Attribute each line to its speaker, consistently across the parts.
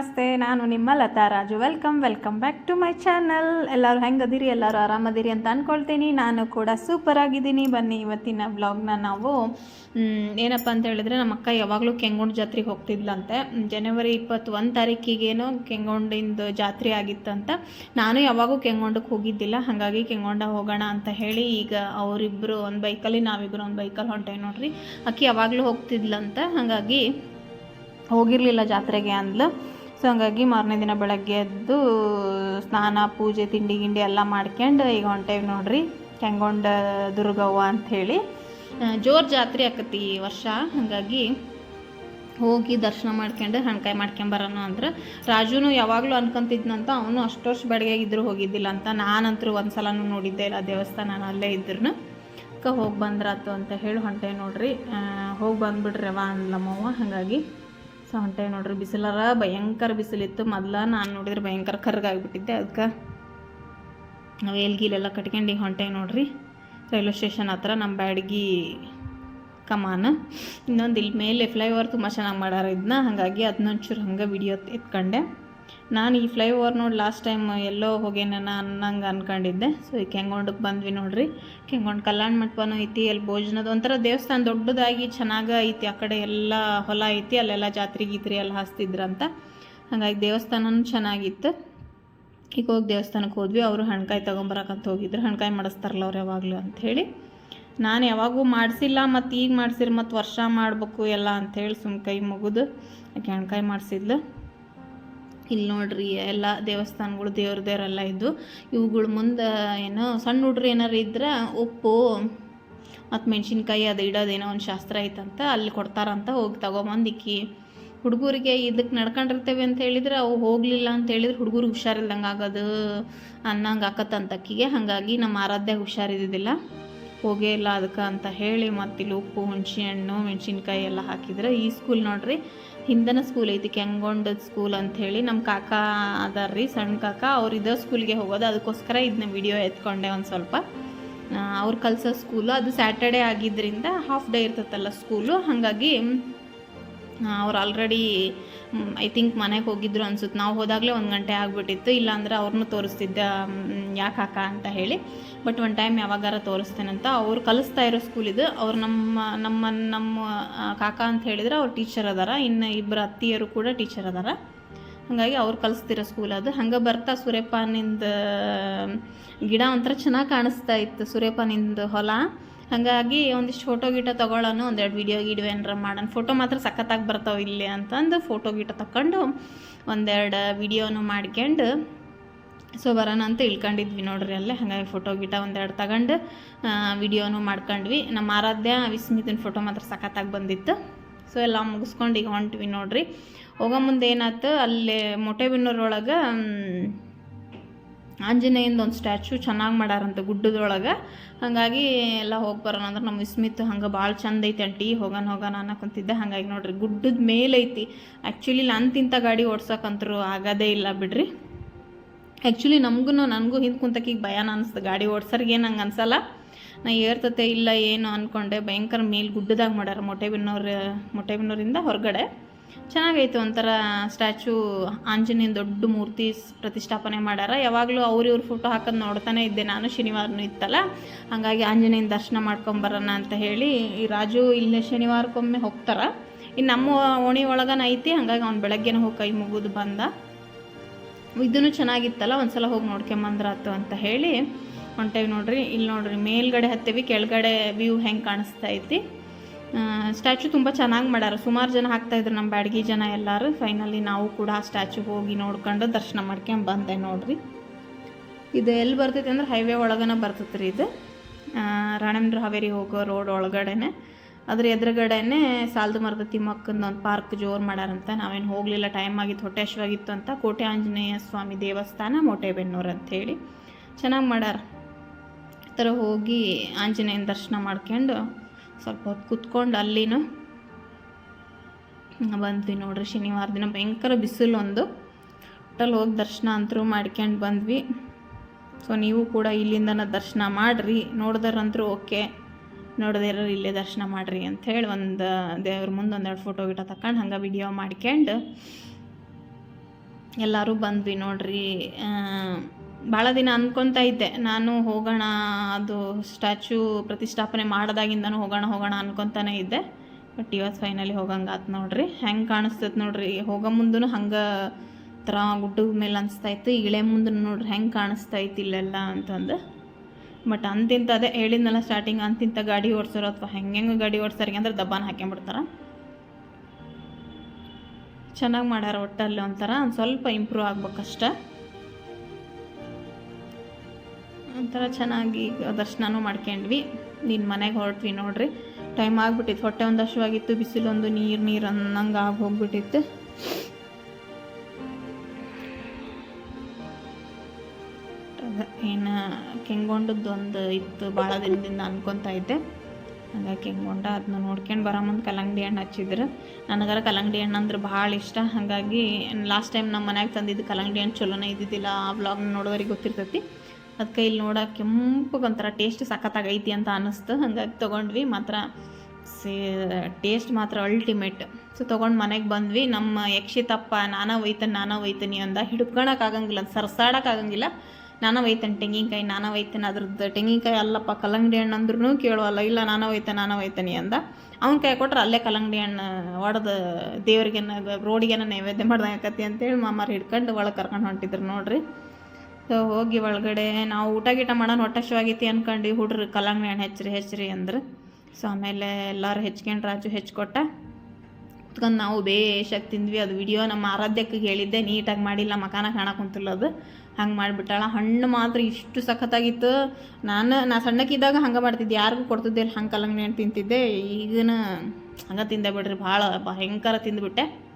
Speaker 1: ನಮಸ್ತೆ, ನಾನು ನಿಮ್ಮ Latha Raju. Welcome welcome back to my channel ಎಲ್ಲರೂ ಹೆಂಗದಿರಿ? ಎಲ್ಲರೂ ಆರಾಮದಿರಿ ಅಂತ ಅಂದ್ಕೊಳ್ತೀನಿ ನಾನು ಕೂಡ ಸೂಪರ್ ಆಗಿದ್ದೀನಿ. ಬನ್ನಿ, ಇವತ್ತಿನ ಬ್ಲಾಗ್ನ ನಾವು ಏನಪ್ಪ ಅಂತ ಹೇಳಿದ್ರೆ ನಮ್ಮ ಅಕ್ಕ ಯಾವಾಗಲೂ ಕೆಂಗೊಂಡು ಜಾತ್ರೆಗೆ ಹೋಗ್ತಿದ್ಲಂತೆ. ಜನವರಿ ಇಪ್ಪತ್ತೊಂದು ತಾರೀಕಿಗೇನು ಕೆಂಗೊಂಡಿಂದು ಜಾತ್ರೆ ಆಗಿತ್ತಂತ. ನಾನು ಯಾವಾಗೂ ಕೆಂಗೊಂಡಕ್ಕೆ ಹೋಗಿದ್ದಿಲ್ಲ. ಹಾಗಾಗಿ ಕೆಂಗೊಂಡ ಹೋಗೋಣ ಅಂತ ಹೇಳಿ ಈಗ ಅವರಿಬ್ಬರು ಒಂದು ಬೈಕಲ್ಲಿ ನಾವಿಬ್ಬರು ಒಂದು ಬೈಕಲ್ಲಿ ಹೊಂಟೇವಿ ನೋಡ್ರಿ. ಅಕ್ಕಿ ಯಾವಾಗಲೂ ಹೋಗ್ತಿದ್ಲಂತ. ಹಾಗಾಗಿ ಹೋಗಿರಲಿಲ್ಲ ಜಾತ್ರೆಗೆ ಅಂದ್ಲು. ಸೊ ಹಂಗಾಗಿ ಮಾರನೇ ದಿನ ಬೆಳಗ್ಗೆ ಎದ್ದು ಸ್ನಾನ, ಪೂಜೆ, ತಿಂಡಿ, ಗಿಂಡಿ ಎಲ್ಲ ಮಾಡ್ಕೊಂಡು ಈಗ ಹೊಂಟೇವಿ ನೋಡ್ರಿ, ಕೆಂಗೊಂಡ ದುರ್ಗವ್ವ ಅಂಥೇಳಿ ಜೋರು ಜಾತ್ರೆ ಆಕತಿ ಈ ವರ್ಷ. ಹಾಗಾಗಿ ಹೋಗಿ ದರ್ಶನ ಮಾಡ್ಕೊಂಡು ಹಣ್ಕಾಯಿ ಮಾಡ್ಕೊಂಬರೋಣ ಅಂದ್ರೆ ರಾಜುನು ಯಾವಾಗಲೂ ಅನ್ಕೊಂತಿದ್ನಂತ ಅವನು ಅಷ್ಟು ವರ್ಷ ಬೆಳಗ್ಗೆ ಇದ್ರೂ ಹೋಗಿದ್ದಿಲ್ಲ ಅಂತ ನಾನಂತರೂ ಒಂದು ಸಲನೂ ನೋಡಿದ್ದೆ ಇಲ್ಲ ದೇವಸ್ಥಾನ ಅಲ್ಲೇ ಇದ್ರು ಅಕ್ಕ ಹೋಗಿ ಬಂದ್ರಾತು ಅಂತ ಹೇಳಿ ಹೊಂಟೆ ನೋಡ್ರಿ. ಹೋಗಿ ಬಂದ್ಬಿಡ್ರವ ಅಂದ್ಲಮ್ಮವ್ವ. ಹಾಗಾಗಿ ಸೊ ಹೊಂಟೇವಿ ನೋಡ್ರಿ. ಬಿಸಿಲರ ಭಯಂಕರ ಬಿಸಿಲಿತ್ತು. ಮೊದ್ಲ ನಾನು ನೋಡಿದ್ರೆ ಭಯಂಕರ ಕರ್ಗಾಗ್ಬಿಟ್ಟಿದ್ದೆ ಅದಕ್ಕೆ ನಾವು ಏಲ್ಗೀಲೆಲ್ಲ ಕಟ್ಕೊಂಡು ಈಗ ಹೊಂಟೆ ನೋಡ್ರಿ. ರೈಲ್ವೆ ಸ್ಟೇಷನ್ ಹತ್ರ ನಮ್ಮ ಬ್ಯಾಡಗಿ ಕಮಾನ. ಇನ್ನೊಂದು ಇಲ್ಲಿ ಮೇಲೆ ಫ್ಲೈಓವರ್ ತುಂಬ ಚೆನ್ನಾಗಿ ಮಾಡ್ಯಾರ ಇದನ್ನ ಹಾಗಾಗಿ ಅದನ್ನೊಂಚೂರು ಹಂಗೆ ವಿಡಿಯೋ ಎತ್ಕೊಂಡೆ. ನಾನು ಈ ಫ್ಲೈಓವರ್ ನೋಡಿ ಲಾಸ್ಟ್ ಟೈಮ್ ಎಲ್ಲೋ ಹೋಗೇನ ಅನ್ನಂಗೆ ಅನ್ಕೊಂಡಿದ್ದೆ. ಸೊ ಈ ಕೆಂಗೊಂಡಕ್ಕೆ ಬಂದ್ವಿ ನೋಡ್ರಿ. ಕೆಂಗೊಂಡು ಕಲ್ಯಾಣ ಮಂಟಪನೂ ಐತಿ, ಅಲ್ಲಿ ಭೋಜನದ ಒಂಥರ ದೇವಸ್ಥಾನ ದೊಡ್ಡದಾಗಿ ಚೆನ್ನಾಗಿ ಐತಿ, ಆ ಕಡೆ ಎಲ್ಲ ಹೊಲ ಐತಿ, ಅಲ್ಲೆಲ್ಲ ಜಾತ್ರೆ ಗೀತ್ರಿ ಎಲ್ಲ ಅಂತ ಹಾಗಾಗಿ ದೇವಸ್ಥಾನವೂ ಚೆನ್ನಾಗಿತ್ತು. ಈಗ ಹೋಗಿ ದೇವಸ್ಥಾನಕ್ಕೆ ಹೋದ್ವಿ, ಅವರು ಹಣ್ಕಾಯಿ ತೊಗೊಂಬರಕಂತ ಹೋಗಿದ್ರು. ಹಣ್ಕಾಯಿ ಮಾಡಿಸ್ತಾರಲ್ಲ ಅವ್ರು ಯಾವಾಗಲೂ ಅಂಥೇಳಿ ನಾನು ಯಾವಾಗೂ ಮಾಡಿಸಿಲ್ಲ ಮತ್ತು ಈಗ ಮಾಡಿಸಿರಿ ಮತ್ತು ವರ್ಷ ಮಾಡಬೇಕು ಎಲ್ಲ ಅಂಥೇಳಿ ಸುಮ್ಮ ಕೈ ಮುಗಿದು, ಆಕೆ ಹಣ್ಕಾಯಿ ಮಾಡಿಸಿದ್ಲು. ಇಲ್ಲಿ ನೋಡ್ರಿ ಎಲ್ಲ ದೇವಸ್ಥಾನಗಳು ದೇವ್ರ ದೇವರೆಲ್ಲ ಇದ್ದು ಇವುಗಳ ಮುಂದೆ ಏನೋ ಸಣ್ಣ ಹುಡ್ರು ಏನಾರು ಇದ್ರೆ ಉಪ್ಪು, ಮತ್ತು ಮೆಣಸಿನ್ಕಾಯಿ ಅದು ಇಡೋದೇನೋ ಒಂದು ಶಾಸ್ತ್ರ ಐತಂತ ಅಲ್ಲಿ ಕೊಡ್ತಾರಂತ ಹೋಗಿ ತಗೊಂಬಂದಿಕ್ಕಿ ಹುಡುಗರಿಗೆ ಇದಕ್ಕೆ ನಡ್ಕೊಂಡಿರ್ತೇವೆ ಅಂತ ಹೇಳಿದ್ರೆ ಅವು ಹೋಗಲಿಲ್ಲ ಅಂತ ಹೇಳಿದ್ರೆ ಹುಡುಗರಿಗೆ ಹುಷಾರಿಲ್ದಂಗೆ ಆಗೋದು ಅನ್ನಂಗೆ ಆಕತ್ತಂತ ಅಕ್ಕಿಗೆ. ಹಾಗಾಗಿ ನಮ್ಮ ಆರಾಧ್ಯ ಹುಷಾರಿದ್ದಿದ್ದಿಲ್ಲ ಹೋಗೇ ಇಲ್ಲ ಅದಕ್ಕೆ ಅಂತ ಹೇಳಿ ಮತ್ತಿಲ್ಲಿ ಉಪ್ಪು ಹುಣಸೆಹಣ್ಣು ಮೆಣಸಿನ್ಕಾಯಿ ಎಲ್ಲ ಹಾಕಿದ್ರೆ ಈ ಸ್ಕೂಲ್ ನೋಡ್ರಿ, ಹಿಂದನ ಸ್ಕೂಲ್ ಐತಿ, ಕೆಂಗೊಂಡದ ಸ್ಕೂಲ್ ಅಂತ ಹೇಳಿ ನಮ್ಮ ಕಾಕ ಅದಾರ ಸಣ್ಣ ಕಾಕ, ಅವ್ರು ಇದೇ ಸ್ಕೂಲ್ಗೆ ಹೋಗೋದು. ಅದಕ್ಕೋಸ್ಕರ ಇದನ್ನ ವಿಡಿಯೋ ಎತ್ಕೊಂಡೆ ಒಂದು ಸ್ವಲ್ಪ. ಅವ್ರು ಕಲಿಸೋ ಸ್ಕೂಲು ಅದು ಸ್ಯಾಟರ್ಡೇ ಆಗಿದ್ದರಿಂದ ಹಾಫ್ ಡೇ ಇರ್ತೈತಲ್ಲ ಸ್ಕೂಲು ಹಾಗಾಗಿ ಅವ್ರು ಆಲ್ರೆಡಿ ಐ ಥಿಂಕ್ ಮನೆಗೆ ಹೋಗಿದ್ರು ಅನ್ಸುತ್ತೆ. ನಾವು ಹೋದಾಗಲೇ ಒಂದು ಗಂಟೆ ಆಗಿಬಿಟ್ಟಿತ್ತು. ಇಲ್ಲಾಂದ್ರೆ ಅವ್ರನ್ನೂ ತೋರಿಸ್ತಿದ್ದ ಯಾಕೆ ಹಾಕ ಅಂತ ಹೇಳಿ. ಬಟ್ ಒನ್ ಟೈಮ್ ಯಾವಾಗಾರ ತೋರಿಸ್ತೇನಂತ ಅವ್ರು ಕಲಿಸ್ತಾ ಇರೋ ಸ್ಕೂಲ್ ಇದು. ಅವ್ರು ನಮ್ಮ ನಮ್ಮ ನಮ್ಮ ಕಾಕ ಅಂತ ಹೇಳಿದ್ರೆ ಅವ್ರು ಟೀಚರ್ ಅದಾರ. ಇನ್ನು ಇಬ್ಬರು ಅತ್ತಿಯರು ಕೂಡ ಟೀಚರ್ ಅದಾರ. ಹಾಗಾಗಿ ಅವ್ರು ಕಲಿಸ್ತಿರೋ ಸ್ಕೂಲ್ ಅದು. ಹಂಗೆ ಬರ್ತಾ ಸೂರ್ಯಪಾನಿಂದ, ಗಿಡ ಒಂಥರ ಚೆನ್ನಾಗಿ ಕಾಣಿಸ್ತಾ ಇತ್ತು. ಸೂರ್ಯಪಾನಿಂದ ಹೊಲ. ಹಾಗಾಗಿ ಒಂದಿಷ್ಟು ಫೋಟೋ ಗೀಟ ತೊಗೊಳ್ಳೋಣ ಒಂದೆರಡು ವಿಡಿಯೋ ಗೀಡಿಯೋ ಏನಾರ ಮಾಡೋಣ ಫೋಟೋ ಮಾತ್ರ ಸಖತ್ತಾಗಿ ಬರ್ತಾವೆ ಇಲ್ಲಿ ಅಂತಂದು ಫೋಟೋ ಗೀಟ ತಗೊಂಡು ಒಂದೆರಡು ವಿಡಿಯೋನು ಮಾಡ್ಕೊಂಡು ಸೊ ಬರೋಣ ಅಂತ ಇಳ್ಕೊಂಡಿದ್ವಿ ನೋಡ್ರಿ ಅಲ್ಲೇ. ಹಾಗಾಗಿ ಫೋಟೋ ಗೀಟ ಒಂದೆರಡು ತಗೊಂಡು ವಿಡಿಯೋನು ಮಾಡ್ಕೊಂಡ್ವಿ. ನಮ್ಮ ಆರಾಧ್ಯ ವಿಸ್ಮಿತಿನ ಫೋಟೋ ಮಾತ್ರ ಸಖತ್ತಾಗಿ ಬಂದಿತ್ತು. ಸೊ ಎಲ್ಲ ಮುಗಿಸ್ಕೊಂಡು ಈಗ ಹೊಂಟ್ವಿ ನೋಡ್ರಿ. ಹೋಗೋ ಮುಂದೆ ಏನಾಯ್ತು ಅಲ್ಲಿ ಮೊಟೆಬಿನ್ನೂರೊಳಗೆ ಆಂಜನೇಯಂದು ಒಂದು ಸ್ಟ್ಯಾಚು ಚೆನ್ನಾಗಿ ಮಾಡ್ಯಾರಂತ ಗುಡ್ಡದೊಳಗೆ. ಹಾಗಾಗಿ ಎಲ್ಲ ಹೋಗಿ ಬರೋಣ ಅಂದ್ರೆ ನಮ್ಮ ವಿಸ್ಮಿತ್ ಹಂಗೆ ಭಾಳ ಚಂದ ಐತೆ ಅಂಟಿ ಹೋಗೋಣ ಹೋಗೋಣ ಅನ್ನಕಂತಿದ್ದೆ. ಹಾಗಾಗಿ ನೋಡ್ರಿ, ಗುಡ್ಡದ ಮೇಲೆ ಐತಿ ಆ್ಯಕ್ಚುಲಿ ನಾನು ತಿಂತ ಗಾಡಿ ಓಡ್ಸೋಕಂತರೂ ಆಗೋದೇ ಇಲ್ಲ ಬಿಡ್ರಿ. ಆ್ಯಕ್ಚುಲಿ ನಮಗೂ ನನಗೂ ಹಿಂದೆ ಕುಂತಕ್ಕಿಗೆ ಭಯಾನ ಅನಿಸ್ತು ಗಾಡಿ ಓಡ್ಸೋರ್ಗೆ ಏನು ಹಂಗೆ ಅನ್ಸಲ್ಲ. ನಾ ಏರ್ತತೆ ಇಲ್ಲ ಏನು ಅಂದ್ಕೊಂಡೆ ಭಯಂಕರ ಮೇಲ್ ಗುಡ್ಡದಾಗ ಮಾಡ್ಯಾರ ಮೊಟೆಬಿನ್ನೂರು, ಮೊಟೆಬಿನ್ನೂರಿಂದ ಹೊರಗಡೆ. ಚೆನ್ನಾಗೈತೆ ಒಂಥರ ಸ್ಟ್ಯಾಚು ಆಂಜನೇಯನ ದೊಡ್ಡ ಮೂರ್ತಿ ಪ್ರತಿಷ್ಠಾಪನೆ ಮಾಡ್ಯಾರ. ಯಾವಾಗಲೂ ಅವ್ರ ಇವ್ರ ಫೋಟೋ ಹಾಕೋದು ನೋಡ್ತಾನೆ ಇದ್ದೆ ನಾನು, ಶನಿವಾರನೂ ಇತ್ತಲ್ಲ. ಹಾಗಾಗಿ ಆಂಜನೇಯನ ದರ್ಶನ ಮಾಡ್ಕೊಂಬರೋಣ ಅಂತ ಹೇಳಿ ಈ ರಾಜು ಇಲ್ಲೇ ಶನಿವಾರಕ್ಕೊಮ್ಮೆ ಹೋಗ್ತಾರೆ. ಇನ್ನು ನಮ್ಮ ಓಣಿ ಒಳಗನ ಐತಿ, ಹಾಗಾಗಿ ಅವ್ನು ಬೆಳಗ್ಗೆನೇ ಹೋಗಿ ಕೈ ಮುಗಿದು ಬಂದ. ಇದೂ ಚೆನ್ನಾಗಿತ್ತಲ್ಲ, ಒಂದ್ಸಲ ಹೋಗಿ ನೋಡ್ಕೊಂಬಂದ್ರಾತು ಅಂತ ಹೇಳಿ ಹೊಂಟೇವಿ ನೋಡ್ರಿ. ಇಲ್ಲಿ ನೋಡ್ರಿ ಮೇಲ್ಗಡೆ ಹತ್ತೀವಿ, ಕೆಳಗಡೆ ವ್ಯೂ ಹೆಂಗೆ ಕಾಣಿಸ್ತಾ ಐತಿ. ಸ್ಟ್ಯಾಚು ತುಂಬ ಚೆನ್ನಾಗಿ ಮಾಡ್ಯಾರ ಸುಮಾರು ಜನ ಹಾಕ್ತಾಯಿದ್ರು ನಮ್ಮ ಬ್ಯಾಡಗಿ ಜನ ಎಲ್ಲರೂ. ಫೈನಲಿ ನಾವು ಕೂಡ ಆ ಸ್ಟ್ಯಾಚು ಹೋಗಿ ನೋಡ್ಕೊಂಡು ದರ್ಶನ ಮಾಡ್ಕೊಂಡು ಬಂದೆ ನೋಡ್ರಿ. ಇದು ಎಲ್ಲಿ ಬರ್ತೈತೆ ಅಂದ್ರೆ ಹೈವೇ ಒಳಗನ ಬರ್ತೈತೆ ರೀ ಇದು ರಾಣೇಂದ್ರ ಹಾವೇರಿ ಹೋಗೋ ರೋಡ್ ಒಳಗಡೆನೆ. ಅದ್ರ ಎದುರುಗಡೆನೆ ಸಾಲದ ಮರದ ತಿಮ್ಮಕ್ಕಂದು ಒಂದು ಪಾರ್ಕ್ ಜೋರು ಮಾಡ್ಯಾರಂತ ನಾವೇನು ಹೋಗಲಿಲ್ಲ ಟೈಮ್ ಆಗಿತ್ತು, ಹೊಟ್ಟೆ ಹಶ್ವಾಗಿತ್ತು ಅಂತ ಕೋಟೆ ಆಂಜನೇಯ ಸ್ವಾಮಿ ದೇವಸ್ಥಾನ ಮೋಟೆಬೆನ್ನೂರು ಅಂಥೇಳಿ ಚೆನ್ನಾಗಿ ಮಾಡ್ಯಾರ ಥರ ಹೋಗಿ ಆಂಜನೇಯನ ದರ್ಶನ ಮಾಡ್ಕೊಂಡು ಸ್ವಲ್ಪ ಹೊತ್ತು ಕುತ್ಕೊಂಡು ಅಲ್ಲಿನೂ ಬಂದ್ವಿ ನೋಡ್ರಿ, ಶನಿವಾರ ದಿನ ಭಯಂಕರ ಬಿಸಿಲು ಒಂದು. ಹೋಟೆಲ್ ಹೋಗಿ ದರ್ಶನ ಅಂತರೂ ಮಾಡ್ಕೊಂಡು ಬಂದ್ವಿ. ಸೊ ನೀವು ಕೂಡ ಇಲ್ಲಿಂದನ ದರ್ಶನ ಮಾಡಿರಿ. ನೋಡಿದ್ರಂತರೂ ಓಕೆ. ನೋಡದಿರೋ ಇಲ್ಲೇ ದರ್ಶನ ಮಾಡಿರಿ ಅಂಥೇಳಿ ಒಂದು ದೇವ್ರ ಮುಂದೆ ಒಂದೆರಡು ಫೋಟೋ ಗಿಟ ತಕೊಂಡು ಹಂಗೆ ವಿಡಿಯೋ ಮಾಡ್ಕೊಂಡು ಎಲ್ಲರೂ ಬಂದ್ವಿ ನೋಡ್ರಿ. ಭಾಳ ದಿನ ಅಂದ್ಕೊತ ಇದ್ದೆ. ನಾನು ಹೋಗೋಣ, ಅದು ಸ್ಟ್ಯಾಚು ಪ್ರತಿಷ್ಠಾಪನೆ ಮಾಡ್ದಾಗಿಂದನೂ ಹೋಗೋಣ ಹೋಗೋಣ ಅನ್ಕೊತಾನೆ ಇದ್ದೆ. ಬಟ್ ಇವತ್ತು ಫೈನಲಿ ಹೋಗಂಗೆ ನೋಡ್ರಿ. ಹೆಂಗೆ ಕಾಣಿಸ್ತೈತೆ ನೋಡ್ರಿ. ಹೋಗೋ ಮುಂದೂ ಹಂಗೆ ಥರ ಗುಡ್ಡದ ಮೇಲೆ ಅನಿಸ್ತೈತೆ ಇಳೆ ಮುಂದೆ ನೋಡ್ರಿ ಹೆಂಗೆ ಕಾಣಿಸ್ತೈತಿ ಇಲ್ಲೆಲ್ಲ ಅಂತಂದು. ಬಟ್ ಅಂತಿಂತ ಅದೇ ಹೇಳಿದ್ನಲ್ಲ ಸ್ಟಾರ್ಟಿಂಗ್ ಅಂತಿಂತ ಗಾಡಿ ಓಡಿಸೋರು ಅಥವಾ ಹೆಂಗೆ ಗಾಡಿ ಓಡಿಸೋರಿಗೆ ಅಂದ್ರೆ ದಬ್ಬಾನ ಹಾಕ್ಯಂಬಿಡ್ತಾರೆ. ಚೆನ್ನಾಗಿ ಮಾಡ್ಯಾರ ಒಟ್ಟಲ್ಲಿ ಒಂಥರ. ಒಂದು ಸ್ವಲ್ಪ ಇಂಪ್ರೂವ್ ಆಗ್ಬೇಕಷ್ಟ. ಒಂಥರ ಚೆನ್ನಾಗಿ ದರ್ಶನನೂ ಮಾಡ್ಕೊಂಡ್ವಿ. ನಿನ್ನ ಮನೆಗೆ ಹೊರಟ್ವಿ ನೋಡ್ರಿ. ಟೈಮ್ ಆಗಿಬಿಟ್ಟಿತ್ತು. ಹೊಟ್ಟೆ ಒಂದು ಹಶುವಾಗಿತ್ತು ಬಿಸಿಲೊಂದು ನೀರು ನೀರು ಅನ್ನಂಗೆ ಆಗಿ ಹೋಗ್ಬಿಟ್ಟಿತ್ತು ಏನು ಕೆಂಗೊಂಡದ್ದು ಒಂದು ಇತ್ತು ಭಾಳ ದಿನದಿಂದ ಅನ್ಕೊತಾ ಇದ್ದೆ. ಹಾಗಾಗಿ ಕೆಂಗೊಂಡ ಅದನ್ನ ನೋಡ್ಕೊಂಡು ಬರೋ ಮುಂದೆ ಕಲ್ಲಂಗಡಿ ಹಣ್ಣು ಹಚ್ಚಿದ್ರು. ನನಗರ ಕಲ್ಲಂಗಡಿ ಹಣ್ಣು ಅಂದ್ರೆ ಭಾಳ ಇಷ್ಟ. ಹಾಗಾಗಿ ಲಾಸ್ಟ್ ಟೈಮ್ ನಮ್ಮ ಮನ್ಯಾಗ ತಂದಿದ್ದು ಕಲ್ಲಂಗಡಿ ಹಣ್ಣು ಚಲೋನೇ ಇದ್ದಿದ್ದಿಲ್ಲ. ಆ ವ್ಲಾಗ್ನ ನೋಡೋರಿಗೆ ಗೊತ್ತಿರ್ತೈತಿ. ಅದಕ್ಕೆ ಇಲ್ಲಿ ನೋಡೋಕೆ ಕೆಂಪಗೆ ಒಂಥರ ಟೇಸ್ಟ್ ಸಖತ್ತಾಗೈತಿ ಅಂತ ಅನ್ನಿಸ್ತು ಹಾಗಾಗಿ ತೊಗೊಂಡ್ವಿ. ಮಾತ್ರ ಸೇ, ಟೇಸ್ಟ್ ಮಾತ್ರ ಅಲ್ಟಿಮೇಟ್ ಸೊ, ತೊಗೊಂಡು ಮನೆಗೆ ಬಂದ್ವಿ. ನಮ್ಮ ಯಕ್ಷಿತಪ್ಪ, ನಾನಾ ಒಯ್ತಾನೆ ನಾನಾ ಒಯ್ತೀನಿ ಅಂದ ಹಿಡ್ಕೊಳಕ್ಕಾಗಂಗಿಲ್ಲ ಸರ್ಸಾಡೋಕ್ಕಾಗಂಗಿಲ್ಲ ನಾನಾ ಒಯ್ತಾನೆ ತೆಂಗಿನಕಾಯಿ, ನಾನಾ ಒಯ್ತಾನೆ ಅದ್ರದ್ದು ತೆಂಗಿನಕಾಯಿ ಅಲ್ಲಪ್ಪ, ಕಲ್ಲಂಗಡಿ ಹಣ್ಣು ಅಂದ್ರೂ ಕೇಳುವಲ್ಲ, ಇಲ್ಲ ನಾನಾ ಒಯ್ತಾನೆ ನಾನಾ ಒಯ್ತಾನೆ ಅಂದ. ಅವ್ನ ಕೈ ಕೊಟ್ರೆ ಅಲ್ಲೇ ಕಲ್ಲಂಗಡಿ ಹಣ್ಣು ಒಡೆದು ದೇವ್ರಿಗೆ ರೋಡಿಗೆನ ನೈವೇದ್ಯ ಮಾಡ್ದಂಗೆ ಆಕತಿ ಅಂತೇಳಿ ಮಾಮಾರು ಹಿಡ್ಕೊಂಡು ಒಳಗೆ ಕರ್ಕೊಂಡು ಹೊಂಟಿದ್ರು ನೋಡ್ರಿ. ಸೊ ಹೋಗಿ ಒಳಗಡೆ, ನಾವು ಊಟ ಗೀಟ ಮಾಡೋಣ ಹೊಟ್ಟೆ ಆಗೈತಿ ಅನ್ಕೊಂಡು ಹುಡ್ರು ಹಣ್ಣು ಹೆಚ್ಚ್ರಿ ಹೆಚ್ಚ್ರಿ ಅಂದ್ರೆ. ಸೊ ಆಮೇಲೆ ಎಲ್ಲರೂ ಹೆಚ್ಕೊಂಡು ರಾಜು ಹೆಚ್ಕೊಟ್ಟ. ಕುತ್ಕೊಂಡು ನಾವು ಬೇಷಾಗಿ ತಿಂದ್ವಿ. ಅದು ವಿಡಿಯೋ ನಮ್ಮ ಆರಾಧ್ಯಕ್ಕೆ ಹೇಳಿದ್ದೆ, ನೀಟಾಗಿ ಮಾಡಿಲ್ಲ, ಮಕಾನ ಕಾಣ ಕುಂತಿಲ್ಲ ಅದು. ಹಂಗೆ ಮಾಡಿಬಿಟ್ಟಾಳ. ಹಣ್ಣು ಮಾತ್ರ ಇಷ್ಟು ಸಖತ್ತಾಗಿತ್ತು. ನಾನು, ನಾ ಸಣ್ಣಕ್ಕಿದ್ದಾಗ ಹಂಗೆ ಮಾಡ್ತಿದ್ದೆ. ಯಾರಿಗೂ ಕೊಡ್ತಿದ್ದೆ ಹಂಗೆ ಕಲಂಗಡಿ ಹಣ್ಣು ತಿಂತಿದ್ದೆ. ಈಗಿನ ಹಂಗೆ ತಿಂದೆ ಬಿಡ್ರಿ. ಭಾಳ ಭಯಂಕರ ತಿಂದುಬಿಟ್ಟೆ.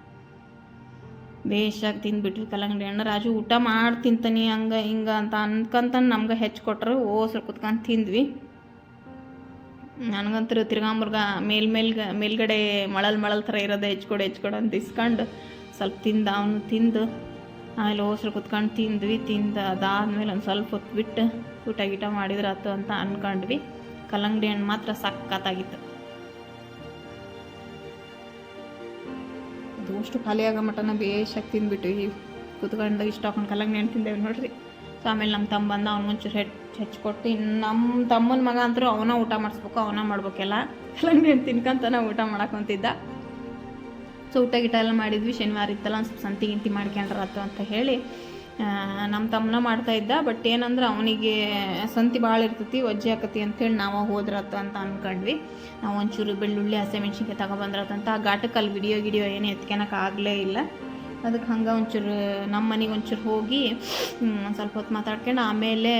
Speaker 1: ಬೇಷಾಗಿ ತಿಂದ್ಬಿಟ್ವಿ ಕಲ್ಲಂಗಡಿ ಹಣ್ಣು. ರಾಜು, ಊಟ ಮಾಡಿ ತಿಂತಾನೆ, ಹಂಗೆ ಹಿಂಗೆ ಅಂತ ಅನ್ಕಂತ ನಮ್ಗೆ ಹೆಚ್ಚು ಕೊಟ್ಟರು ಓಸ್ರು ಕುತ್ಕೊಂಡು ತಿಂದ್ವಿ. ನನಗಂತೂ ತಿರ್ಗಾಂಬರ್ಗ ಮೇಲ್ ಮೇಲ್ಗ ಮೇಲ್ಗಡೆ ಮಳಲ್ ಮಳಲ್ ಥರ ಇರೋದೇ ಹೆಚ್ಕೊಡು ಹೆಚ್ಕೊಡು ಅಂತ ಇಸ್ಕೊಂಡು ಸ್ವಲ್ಪ ತಿಂದ ಅವನು ತಿಂದು, ಆಮೇಲೆ ಓಸ್ರು ಕುತ್ಕೊಂಡು ತಿಂದ್ವಿ. ತಿಂದು ಅದಾದ್ಮೇಲೆ ಒಂದು ಸ್ವಲ್ಪ ಹೊತ್ತು ಬಿಟ್ಟು ಊಟ ಗೀಟ ಮಾಡಿದ್ರೆ ಆತು ಅಂತ ಅನ್ಕೊಂಡ್ವಿ. ಕಲ್ಲಂಗಡಿ ಹಣ್ಣು ಮಾತ್ರ ಸಖತ್ತಾಗಿತ್ತು. ಅಷ್ಟು ಖಾಲಿ ಆಗೋ ಮಟನ ತಿಂದ್ಬಿಟ್ಟು ಈ ಕುತ್ಕೊಂಡು ಇಷ್ಟು ಹಾಕೊಂಡು ಕಲಂಗ್ ನೆನ್ ತಿಂದೇವೆ ನೋಡ್ರಿ. ಸೊ ಆಮೇಲೆ ನಮ್ಮ ತಮ್ಮ ಬಂದ, ಅವ್ನು ಮುಂಚೂರು ಹೆಚ್ಚು ಹೆಚ್ಚಿಕೊಟ್ಟು ಇನ್ನು ನಮ್ಮ ತಮ್ಮನ ಮಗ ಅಂತೂ ಅವನ ಊಟ ಮಾಡಿಸ್ಬೇಕು, ಅವನ ಮಾಡ್ಬೇಕೆಲ್ಲ. ಕಲಂಗ್ ನೆನ್ ತಿನ್ಕೊಂತ ನಾವು ಊಟ ಮಾಡಕೊಂತಿದ್ದ. ಸೊ ಊಟ ಗಿಟ ಎಲ್ಲ ಮಾಡಿದ್ವಿ, ಶನಿವಾರ ಇತ್ತಲ್ಲ ಸ್ವಲ್ಪ ಸಂತಿ ಗಿಂತಿ ಮಾಡ್ಕೊಂಡ್ರತ್ತು ಅಂತ ಹೇಳಿ. ನಮ್ಮ ತಮ್ಮನ ಮಾಡ್ತಾ ಇದ್ದ ಬಟ್ ಏನಂದ್ರೆ ಅವನಿಗೆ ಸಂತಿ ಭಾಳ ಇರ್ತೈತಿ, ವಜ್ಜೆ ಆಕತಿ ಅಂತೇಳಿ ನಾವು ಹೋದ್ರತ್ತ ಅಂತ ಅಂದ್ಕೊಂಡ್ವಿ ನಾವು ಒಂಚೂರು ಬೆಳ್ಳುಳ್ಳಿ ಹಸಿಮೆಣ್ಸಿನ್ಕಾಯಿ ತಗೊಬಂದ್ರತ್ತಂತ ಆ ಘಾಟಕ್ಕೆ ಅಲ್ಲಿ ವಿಡಿಯೋ ಗಿಡಿಯೋ ಏನು ಎತ್ಕೊಳಕ್ಕೆ ಆಗಲೇ ಇಲ್ಲ. ಅದಕ್ಕೆ ಹಂಗೆ ಒಂಚೂರು ನಮ್ಮ ಮನೆಗೆ ಒಂಚೂರು ಹೋಗಿ ಸ್ವಲ್ಪ ಹೊತ್ತು ಮಾತಾಡ್ಕೊಂಡು ಆಮೇಲೆ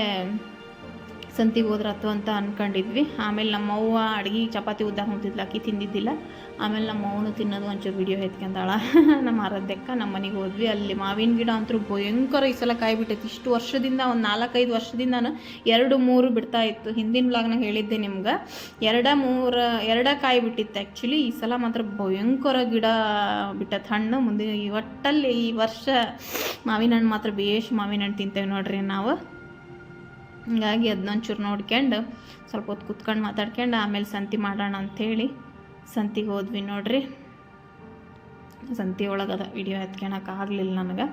Speaker 1: ಸಂತಿಗೆ ಹೋದ್ರತ್ತು ಅಂತ ಅಂದ್ಕೊಂಡಿದ್ವಿ ಆಮೇಲೆ ನಮ್ಮ ಅವ್ವ ಅಡುಗೆ ಚಪಾತಿ ಉದ್ದಾಗ ಹೊಂತಿದ್ಲು ಅಕ್ಕಿ ತಿಂದಿದ್ದಿಲ್ಲ. ಆಮೇಲೆ ನಮ್ಮ ಅವನು ತಿನ್ನೋದು ಒಂಚೂರು ವಿಡಿಯೋ ಎತ್ಕೊಂಡಾಳ. ನಮ್ಮ ಆರಾಧ್ಯಕ್ಕ ನಮ್ಮ ಮನೆಗೆ ಹೋದ್ವಿ. ಅಲ್ಲಿ ಮಾವಿನ ಗಿಡ ಅಂತೂ ಭಯಂಕರ ಈ ಸಲ ಕಾಯಿ ಬಿಟ್ಟೈತಿ. ಇಷ್ಟು ವರ್ಷದಿಂದ, ಒಂದು ನಾಲ್ಕೈದು ವರ್ಷದಿಂದ ನಾನು ಎರಡು, ಮೂರು ಬಿಡ್ತಾ ಇತ್ತು. ಹಿಂದಿನ ಬ್ಲಾಗ್ನಾಗ ಹೇಳಿದ್ದೆ ನಿಮ್ಗೆ. ಎರಡ, ಮೂರು, ಎರಡ ಕಾಯಿ ಬಿಟ್ಟಿತ್ತು ಆ್ಯಕ್ಚುಲಿ ಈ ಸಲ ಮಾತ್ರ ಭಯಂಕರ ಗಿಡ ಬಿಟ್ಟೈತೆ. ಹಣ್ಣು ಮುಂದಿನ ಒಟ್ಟಲ್ಲಿ ಈ ವರ್ಷ ಮಾವಿನ ಹಣ್ಣು ಮಾತ್ರ ಬೇಷ್ ಮಾವಿನ ಹಣ್ಣು ತಿಂತೇವೆ ನೋಡ್ರಿ ನಾವು. ಹಿಂಗಾಗಿ ಅದನ್ನೊಂಚೂರು ನೋಡ್ಕೊಂಡು ಸ್ವಲ್ಪ ಹೊತ್ತು ಕುತ್ಕೊಂಡು ಮಾತಾಡ್ಕೊಂಡು ಆಮೇಲೆ ಸಂತಿ ಮಾಡೋಣ ಅಂಥೇಳಿ ಸಂತಿಗೆ ಹೋದ್ವಿ ನೋಡ್ರಿ. ಸಂತಿ ಒಳಗದ ವಿಡಿಯೋ ಎತ್ಕೊಳಕ್ಕೆ ಆಗಲಿಲ್ಲ ನನಗೆ.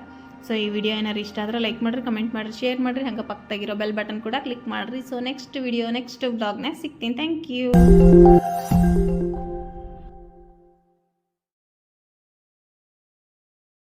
Speaker 1: ಸೊ ಈ ವಿಡಿಯೋ ಏನಾರು ಇಷ್ಟ ಆದ್ರೆ ಲೈಕ್ ಮಾಡಿರಿ, ಕಮೆಂಟ್ ಮಾಡಿರಿ, ಶೇರ್ ಮಾಡಿರಿ, ಹಂಗೆ ಪಕ್ಕದಾಗಿರೋ ಬೆಲ್ ಬಟನ್ ಕೂಡ ಕ್ಲಿಕ್ ಮಾಡಿರಿ. ಸೊ ನೆಕ್ಸ್ಟ್ ವಿಡಿಯೋ, ನೆಕ್ಸ್ಟ್ ಬ್ಲಾಗ್ನಾಗ ಸಿಗ್ತೀನಿ. Thank you.